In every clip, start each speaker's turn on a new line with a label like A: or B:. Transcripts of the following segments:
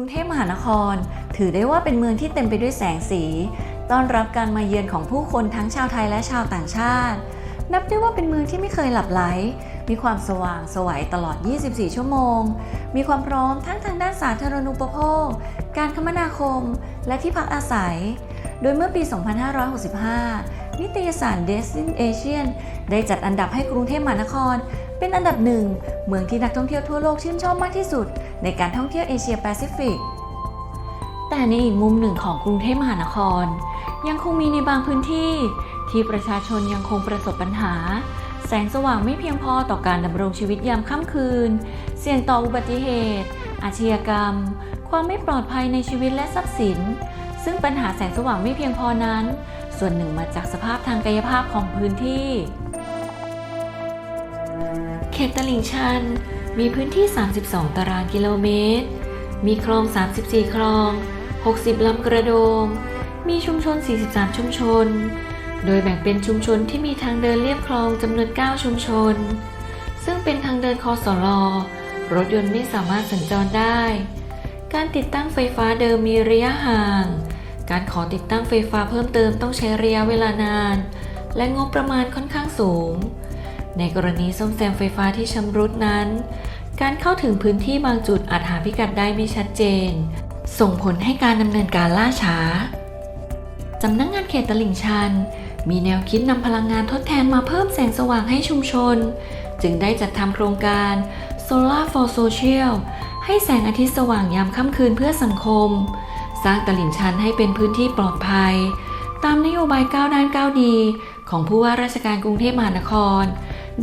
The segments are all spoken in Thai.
A: กรุงเทพมหานคร ถือได้ว่าเป็นเมืองที่เต็มไปด้วยแสงสี ต้อนรับการมาเยือนของผู้คนทั้งชาวไทยและชาวต่างชาติ นับได้ว่าเป็นเมืองที่ไม่เคยหลับไหล มีความสว่างสวัยตลอด 24 ชั่วโมง มีความพร้อมทั้งทางด้านสาธารณูปโภค การคมนาคม และที่พักอาศัย โดยเมื่อปี 2565 นิตยสาร Destination ได้จัดอันดับให้กรุงเทพมหานคร เป็นอันดับหนึ่งเมืองที่นักท่องเที่ยวทั่วโลกชื่นชอบมากที่สุด ในการท่องเที่ยวเอเชียแปซิฟิก แต่ในอีกมุมหนึ่งของกรุงเทพมหานคร ยังคงมีในบางพื้นที่ ที่ประชาชนยังคงประสบปัญหา แสงสว่างไม่เพียงพอต่อการดำรงชีวิตยามค่ำคืน เสี่ยงต่ออุบัติเหตุ อาชญากรรม ความไม่ปลอดภัยในชีวิตและทรัพย์สิน ซึ่งปัญหาแสงสว่างไม่เพียงพอนั้น ส่วนหนึ่งมาจากสภาพทางกายภาพของพื้นที่ ขตตลิ่งชัน มีพื้นที่ 32 ตารางกิโลเมตร มีคลอง 34 คลอง 60 ลำกระโดง มีชุมชน 43 ชุมชน โดยแบ่งเป็นชุมชนที่มีทางเดินเลียบคลองจำนวน 9 ชุมชน ซึ่งเป็นทางเดินคอสลอรถยนต์ไม่สามารถสัญจรได้ การติดตั้งไฟฟ้าเดิมมีระยะห่าง การขอติดตั้งไฟฟ้าเพิ่มเติมต้องใช้ระยะเวลานาน และงบประมาณค่อนข้างสูง ในกรณีซ่อมแซมไฟฟ้าที่ชำรุดนั้น การเข้าถึงพื้นที่บางจุดอาจหาพิกัดได้ไม่ชัดเจน ส่งผลให้การดำเนินการล่าช้าสำนักงงานเขตตลิ่งชัน มีแนวคิดนำพลังงานทดแทนมาเพิ่มแสงสว่างให้ชุมชน จึงได้จัดทำโครงการ Solar for Social ให้แสงอาทิตย์สว่างยามค่ำคืนเพื่อสังคม สร้างตลิ่งชันให้เป็นพื้นที่ปลอดภัย ตามนโยบายก้าวด้านก้าวดี ของผู้ว่าราชการกรุงเทพมหานคร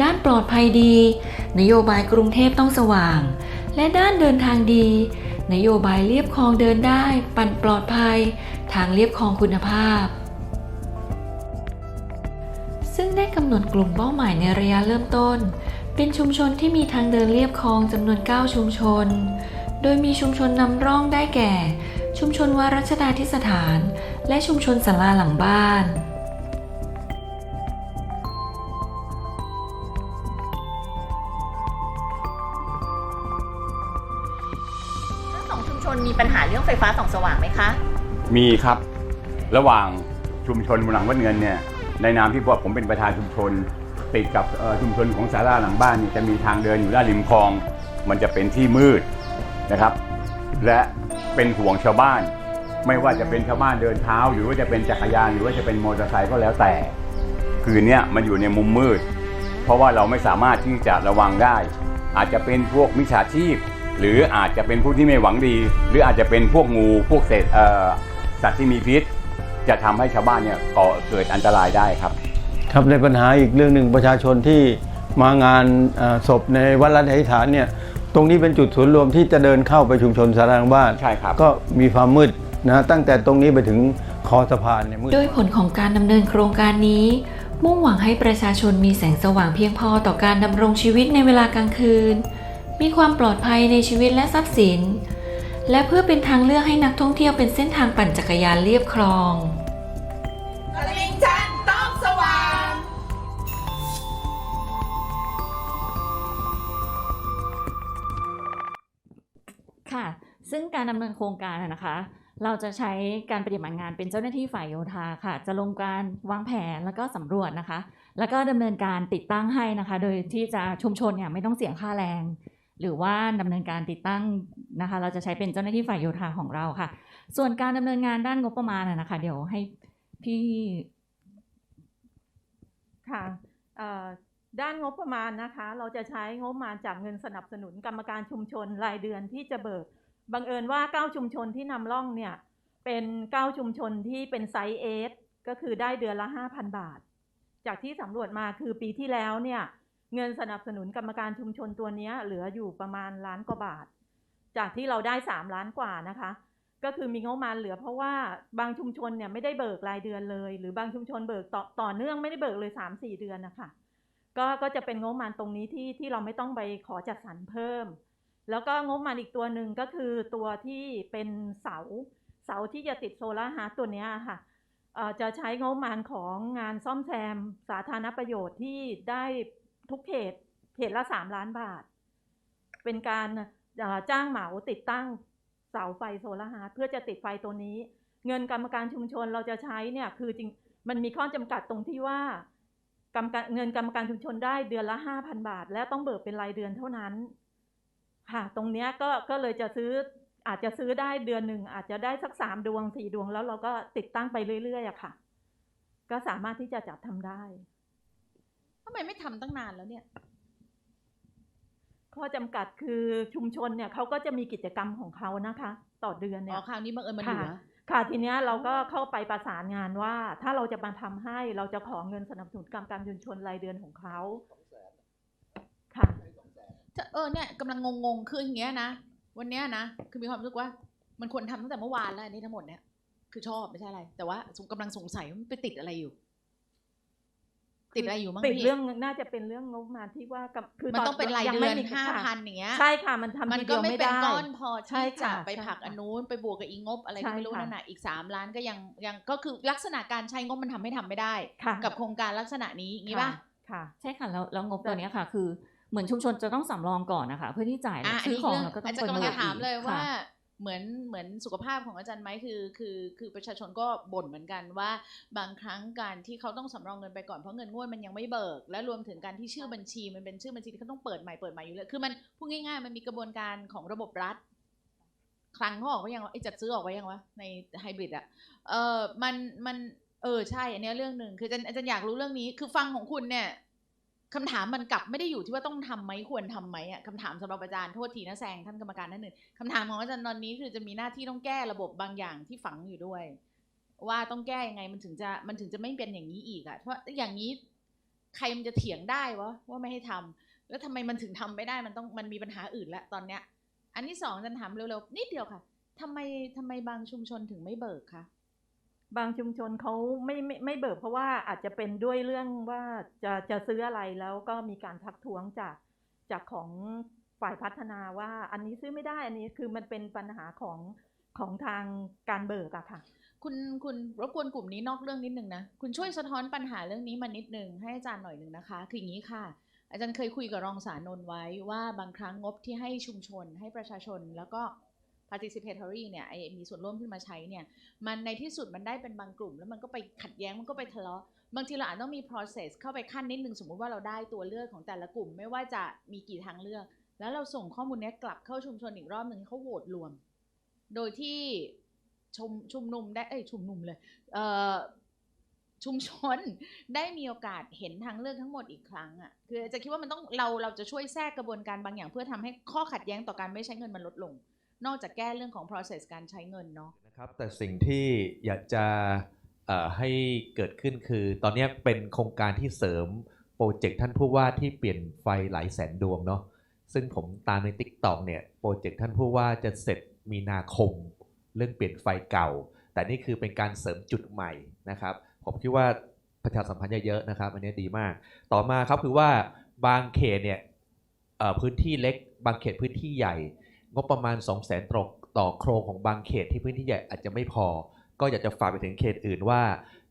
A: ด้านปลอดภัยดี นโยบายกรุงเทพต้องสว่าง และด้านเดินทางดี นโยบายเลียบคลองเดินได้ ปั่นปลอดภัย ทางเลียบคลองคุณภาพ ซึ่งได้กำหนดกลุ่มเป้าหมายในระยะเริ่มต้น เป็นชุมชนที่มีทางเดินเลียบคลองจำนวน 9 ชุมชน โดยมีชุมชนนำร่องได้แก่ ชุมชนวารัชดาทิสถาน และชุมชนศาลาหลังบ้าน
B: ฟฟ้าส่องสว่างไหมคะ
C: มีครับ ระหว่างชุมชนหลังวัดเงินเนี่ยในนามที่ผมเป็นประธานชุมชน ติดกับชุมชนของศาลาหลังบ้านนี่จะมีทางเดินอยู่ด้านริมคลอง มันจะเป็นที่มืดนะครับ และเป็นห่วงชาวบ้าน ไม่ว่าจะเป็นชาวบ้านเดินเท้า หรือว่าจะเป็นจักรยานหรือว่าจะเป็นมอเตอร์ไซค์ก็แล้วแต่ คืนเนี้ยมันอยู่ในมุมมืด เพราะว่าเราไม่สามารถที่จะระวังได้ อาจจะเป็นพวกมิจฉาชีพ หรืออาจจะเป็นผู้ที่ไม่หวังดี หรืออาจจะเป็นพวกงูพวกเศษเอ่อสัตว์ที่มีพิษ จะทำให้ชาวบ้านเนี่ยก่อเกิดอันตรายได้ครับ
D: ครับในปัญหาอีกเรื่องหนึ่งประชาชนที่มางานเอ่อศพในวัดรัตนฐานเนี่ยตรงนี้เป็นจุดศูนย์รวมที่จะเดินเข้าไปชุมชนสารางบ้าน
C: ใช่ครับ
D: ก็มีความมืดนะตั้งแต่ตรงนี้ไปถึงคอสะพานเนี่ยมืด
A: โดยผลของการดำเนินโครงการนี้ มุ่งหวังให้ประชาชนมีแสงสว่างเพียงพอต่อการดำรงชีวิตในเวลากลางคืน มีความปลอดภัยในชีวิตและทรัพย์สิน และเพื่อเป็นทางเลือกให้นักท่องเที่ยวเป็นเส้นทางปั่นจักรยานเลียบคลอง
E: ตลิ่งชันต้องสว่าง
A: ค่ะ ซึ่งการดำเนินโครงการอะนะคะ เราจะใช้การปฏิบัติงานเป็นเจ้าหน้าที่ฝ่ายโยธาค่ะ จะลงการวางแผนแล้วก็สำรวจนะคะ แล้วก็ดำเนินการติดตั้งให้นะคะ โดยที่จะชุมชนเนี่ยไม่ต้องเสียค่าแรง หรือว่าดำเนินการติดตั้งนะคะ เราจะใช้เป็นเจ้าหน้าที่ฝ่ายโยธาของเราค่ะ ส่วนการดำเนินงานด้านงบประมาณนะคะ เดี๋ยวให้พี่
F: ค่ะด้านงบประมาณนะคะ เราจะใช้งบประมาณจากเงินสนับสนุนกรรมการชุมชนรายเดือนที่จะเบิกบังเอิญว่า9ชุมชนที่นำร่องเนี่ยเป็น9ชุมชนที่เป็นไซส์เอสก็คือได้เดือนละ5,000บาท จากที่สำรวจมาคือปีที่แล้วเนี่ย เงินสนับสนุนกรรมการชุมชนตัวนี้เหลืออยู่ประมาณล้านกว่าบาท จากที่เราได้ 3 ล้านกว่านะคะ ก็คือมีงบประมาณเหลือเพราะว่าบางชุมชนเนี่ยไม่ได้เบิกรายเดือนเลย หรือบางชุมชนเบิกต่อต่อเนื่องไม่ได้เบิกเลย 3 4 เดือนนะคะก็ก็จะเป็นงบประมาณตรงนี้ที่ที่เราไม่ต้องไปขอจัดสรรเพิ่ม แล้วก็งบประมาณอีกตัวหนึ่งก็คือตัวที่เป็นเสาเสาที่จะติดโซลาร์ฮาร์ทตัวนี้ค่ะจะใช้งบประมาณของงานซ่อมแซมสาธารณประโยชน์ที่ได้ ทุกเขตเขตละ3ล้านบาท เป็นการจ้างเหมาติดตั้งเสาไฟโซลาร์ฮาร์เพื่อจะติดไฟตัวนี้ เงินกรรมการชุมชนเราจะใช้เนี่ยคือจริงมันมีข้อจำกัดตรงที่ว่ากรรมการเงินกรรมการชุมชนได้เดือนละห้าพันบาท และต้องเบิกเป็นรายเดือนเท่านั้น ค่ะ ตรงเนี้ยก็ก็เลยจะซื้ออาจจะซื้อได้เดือนหนึ่งอาจจะได้สักสามดวงสี่ดวงแล้วเราก็ติดตั้งไปเรื่อยๆอะค่ะ ก็สามารถที่จะจัดทำได้
B: ทำไมไม่ทำตั้งนานแล้วเนี่ย
F: ข้อจำกัดคือชุมชนเนี่ยเขาก็จะมีกิจกรรมของเขานะคะ ต่อเดือน
B: อ๋
F: เนี่
B: อยคราวนี้บังเอิญมันเหลือ
F: ค่ะค่ะทีเนี้ยเราก็เข้าไปประสานงานว่า ถ้าเราจะมาทำให้เราจะขอเงินสนับสนุนกรรมการชุมชนรายเดือนของเขาค่ะ
B: จะเออเนี่ยกำลังงงๆคืออย่างเงี้ยนะวันเนี้ยนะคือมีความรู้สึกว่า มันควรทำตั้งแต่เมื่อวานแล้วอันนี้ทั้งหมดเนี่ยคือชอบไม่ใช่อะไร แต่ว่ากำลังสงสัยว่ามันไปติดอะไรอยู่ ติดอะไรอยู่มั้ง
F: ติด
B: พี่
F: เรื่องน่าจะเป็นเรื่องงบประมาณที่ว่ากับคือ
B: มันต้องเป็นราย
F: ยั
B: เดื
F: ไม่
B: อน
F: มี
B: ห้า
F: ค่ะ
B: พันอย่างเงี้ย
F: ใช่ค่ะมันทำ
B: มัน
F: ที
B: ก็
F: เดียว
B: ไม่
F: ไม่
B: เป็น
F: ได้
B: ก้อนพอ
F: ใช่
B: ที่จะ
F: ค่ะ
B: ไป
F: ใช่
B: ผลัก
F: ค่ะ
B: อันนู้นไปบวกกับอีงบอะไร
F: ใช่
B: ก็ไม่รู้
F: ค่ะ
B: นั่นน่ะอีกสามล้านก็ยังยังก็คือลักษณะการใช้งบมันทำให้ทำไม่ได้
F: ค่ะ
B: กับโครงการลักษณะนี้อย่างงี้ป่ะ
F: ค่ะ
A: ใช่ค่ะแล้วแล้วงบตัวเนี้ยค่ะ คือเหมือนชุมชนจะต้องสำรองก่อนนะคะ เพื่อที่จ่าย
B: อะอัน
A: ซื้อ
B: นี้
A: ของ
B: เรื่อง
A: แล้วก็ต้อ
B: อางจารย์กำลัง
A: เปิ
B: จะ
A: ด
B: ถามเลย
A: อีก
B: ว่า
A: ค่ะ
B: เหมือนเหมือนสุขภาพของอาจารย์ไหมคือคือคือประชาชนก็บ่นเหมือนกันว่า บางครั้งการที่เขาต้องสำรองเงินไปก่อนเพราะเงินงวดมันยังไม่เบิก และรวมถึงการที่ชื่อบัญชีมันเป็นชื่อบัญชีที่เขาต้องเปิดใหม่เปิดใหม่อยู่เลยคือมันพูดง่ายๆ มันมีกระบวนการของระบบรัฐครั้งเขาออกไว้ยังวะไอจัดซื้อออกไว้ยังวะในไฮบริดอะเออมันมันเออใช่อันนี้เรื่องหนึ่งคืออาจารย์อาจารย์อยากรู้เรื่องนี้คือฟังของคุณเนี่ย คำถามมันกลับไม่ได้อยู่ที่ว่าต้องทำไหมควรทำไหมอะคำถามสำหรับอาจารย์โทษทีนะแซงท่านกรรมการท่านหนึ่งคำถามของอาจารย์ตอนนี้คือจะมีหน้าที่ต้องแก้ระบบบางอย่างที่ฝังอยู่ด้วย ว่าต้องแก้ยังไงมันถึงจะมันถึงจะไม่เป็นอย่างนี้อีกอะเพราะอย่างนี้ใครมันจะเถียงได้วะว่าไม่ให้ทำแล้วทำไมมันถึงทำไม่ได้มันต้องมันมีปัญหาอื่นละตอนเนี้ย อันที่สองอาจันถามเร็วๆนิดเดียวค่ะทำไมทำไมบางชุมชนถึงไม่เบิกคะ
F: บางชุมชนเขาไม่ไม่ไม่เบิกเพราะว่าอาจจะเป็นด้วยเรื่องว่าจะจะซื้ออะไรแล้วก็มีการทักท้วงจากจากของฝ่ายพัฒนาว่าอันนี้ซื้อไม่ได้อันนี้คือมันเป็นปัญหาของของทางการเบิกอะค่ะ
B: คุณคุณรบกวนกลุ่มนี้นอกเรื่องนิดนึงนะ คุณช่วยสะท้อนปัญหาเรื่องนี้มานิดนึงให้อาจารย์หน่อยหนึ่งนะคะ คืออย่างนี้ค่ะ อาจารย์เคยคุยกับรองสารนนท์ไว้ว่าบางครั้งงบที่ให้ชุมชนให้ประชาชน แล้วก็ participatory เนี่ยไอมีส่วนร่วมขึ้นมาใช้เนี่ยมันในที่สุดมันได้เป็นบางกลุ่ม แล้วมันก็ไปขัดแย้งมันก็ไปทะเลาะบางทีเราอาจต้องมี process เข้าไปขั้นนิดนึงสมมุติว่าเราได้ตัวเลือกของแต่ละกลุ่ม ไม่ว่าจะมีกี่ทางเลือก แล้วเราส่งข้อมูลนี้กลับเข้าชุมชนอีกรอบหนึ่งเขาโหวตรวม โดยที่ชุมชุมนุมได้เอ้ยชุมนุมเลยเอ่อชุมชนได้มีโอกาสเห็นทางเลือกทั้งหมดอีกครั้งอะคือจะคิดว่ามันต้องเราเราจะช่วยแทรกกระบวนการบางอย่าง เพื่อทำให้ข้อขัดแย้งต่อการไม่ใช้เงินมันลดลง นอกจากแก้เรื่องของ process การใช้เงินเนาะ
G: นะครับแต่สิ่งที่อยากจะให้เกิดขึ้นคือ ตอนนี้เป็นโครงการที่เสริมโปรเจกต์ท่านผู้ว่าที่เปลี่ยนไฟหลายแสนดวงเนาะซึ่งผมตามใน t ิ k t o k เนี่ยโปรเจกต์ท่านผู้ว่าจะเสร็จมีนาคม เรื่องเปลี่ยนไฟเก่า แต่นี่คือเป็นการเสริมจุดใหม่นะครับ ผมคิดว่าประชาสัมพันธ์เยอะๆนะครับ อันนี้ดีมาก ต่อมาครับคือว่าบางเขตเนี่ยพื้นที่เล็ก บางเขตพื้นที่ใหญ่ งบประมาณ 2 0 0แสนตกต่อโครงของบางเขตที่พื้นที่ใหญ่อาจจะไม่พอ ก็อยากจะฝากไปถึงเขตอื่นว่า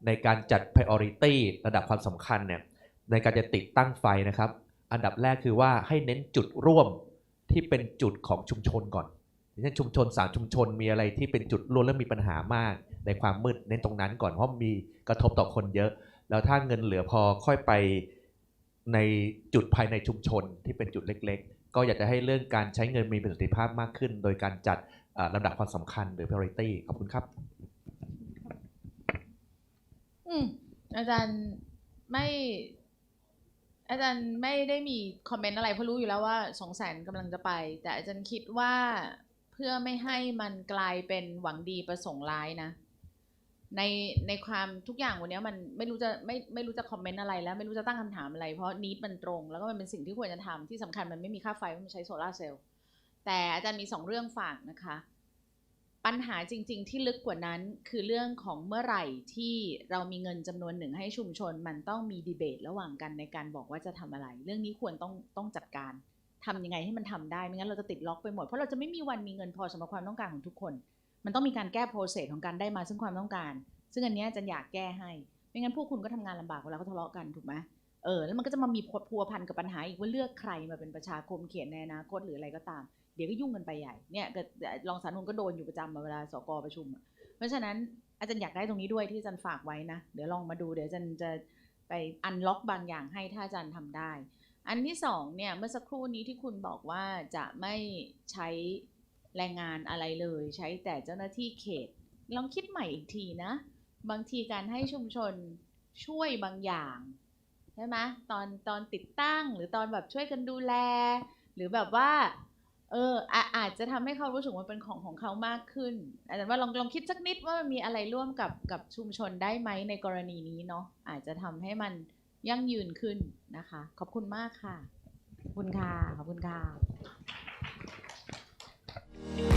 G: ในการจัด priority ระดับความสำคัญเนี่ยในการจะติดตั้งไฟนะครับ อันดับแรกคือว่าให้เน้นจุดร่วมที่เป็นจุดของชุมชนก่อนเช่นชุมชนสามชุมชนมีอะไรที่เป็นจุดร่วมและมีปัญหามาก ในความมืดเน้นตรงนั้นก่อนเพราะมีกระทบต่อคนเยอะ แล้วถ้าเงินเหลือพอค่อยไปในจุดภายในชุมชนที่เป็นจุดเล็ก ก็อยากจะให้เรื่องการใช้เงินมีประสิทธิภาพมากขึ้น โดยการจัดลำดับความสำคัญหรือ priority ขอบคุณครับ
B: อืมอาจารย์ไม่อาจารย์ไม่ได้มีคอมเมนต์อะไรเพราะรู้อยู่แล้วว่าสองแสนกำลังจะไป แต่อาจารย์คิดว่าเพื่อไม่ให้มันกลายเป็นหวังดีประสงค์ร้ายนะ ในในความทุกอย่างวันนี้มันไม่รู้จะไม่ไม่รู้จะคอมเมนต์อะไรแล้ว ไม่รู้จะตั้งคำถามอะไร เพราะนิดมันตรง แล้วก็มันเป็นสิ่งที่ควรจะทำที่สำคัญมันไม่มีค่าไฟเพราะมันใช้โซลาเซลล์แต่อาจารย์มีสองเรื่องฝากนะคะ ปัญหาจริง ๆ ที่ลึกกว่านั้นคือเรื่องของเมื่อไหร่ที่เรามีเงินจำนวนหนึ่งให้ชุมชน มันต้องมีดีเบตระหว่างกันในการบอกว่าจะทำอะไร เรื่องนี้ควรต้องต้องจัดการทำยังไงให้มันทำได้ไม่งั้นเราจะติดล็อกไปหมดเพราะเราจะไม่มีวันมีเงินพอสำหรับความต้องการของทุกคน มันต้องมีการแก้โปรเซสของการได้มาซึ่งความต้องการ ซึ่งอันนี้อาจันอยากแก้ให้ไม่งั้นพวกคุณก็ทำงานลำบากเวลาเขาทะเลาะกันถูกไหมเออแล้วมันก็จะมามีพัวพันกับปัญหาอีกว่าเลือกใครมาเป็นประชาคมเขียนในอนาคตหรืออะไรก็ตาม เดี๋ยวก็ยุ่งกันไปใหญ่เนี่ยก็รองสารุนก็โดนอยู่ประจำเวลาสกประชุม เพราะฉะนั้นอาจารย์อยากได้ตรงนี้ด้วยที่อาจารย์ฝากไว้นะ เดี๋ยวลองมาดูเดี๋ยวอาจารย์จะไปอันล็อกบางอย่างให้ถ้าอาจารย์ทำได้ อันที่สองเนี่ยเมื่อสักครู่นี้ที่คุณบอกว่าจะไม่ใช้ แรงงานอะไรเลย ใช้แต่เจ้าหน้าที่เขต ลองคิดใหม่อีกทีนะ บางทีการให้ชุมชนช่วยบางอย่างใช่ไหมตอนตอนติดตั้งหรือตอนแบบช่วยกันดูแล หรือแบบว่าเอออาอาจจะทำให้เขารู้สึกว่าเป็นของของเขามากขึ้น อาจารย์ว่าลองลองคิดสักนิดว่ามันมีอะไรร่วมกับกับชุมชนได้ไหมในกรณีนี้เนาะอาจจะทำให้มันยั่งยืนขึ้นนะคะ ขอบคุณมากค่ะ ขอบคุณค่ะ ขอบคุณค่ะ Thank you.